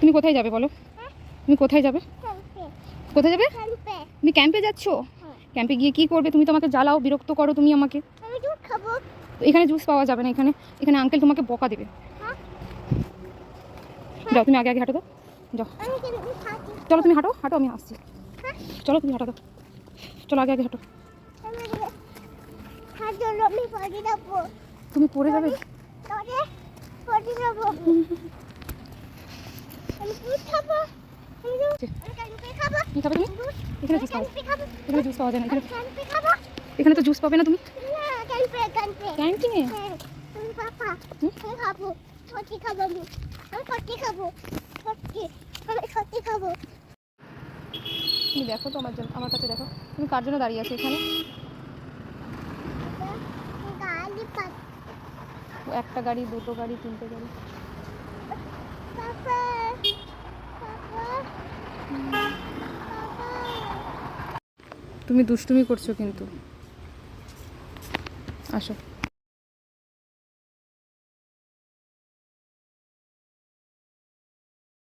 তুমি কোথায় যাবে বলো? তুমি কোথায় যাবে? কোথায় যাবে? তুমি ক্যাম্পে যাচ্ছ? ক্যাম্পে গিয়ে কি করবে? তুমি তো আমাকে জ্বালাও বিরক্ত করো তুমি আমাকে। এখানে জুস পাওয়া যাবে না এখানে। এখানে আঙ্কেল তোমাকে বকা দেবে। হ্যাঁ। যাও তুমি আগে আগে হাঁটো তো। যাও। চলো তুমি হাঁটো। হাঁটো আমি আসছি। হ্যাঁ। চলো তুমি হাঁটো তো। চলো আগে আগে হাঁটো। তুমি পড়ে যাবে তবে পড়ে যাব আমি দুধ খাব আমি দুধ আমি ক্যাম্পে খাব এখানে জুস না তো জুস পাবে না খাব খাব তুমি দেখো তো আমার জন্য আমার কাছে দেখো তুমি কার জন্য দাঁড়িয়ে আছো এখানে একটা গাড়ি, দুটো গাড়ি, তিনটে গাড়ি। তুমি দুষ্টুমি করছ কিন্তু। আসো।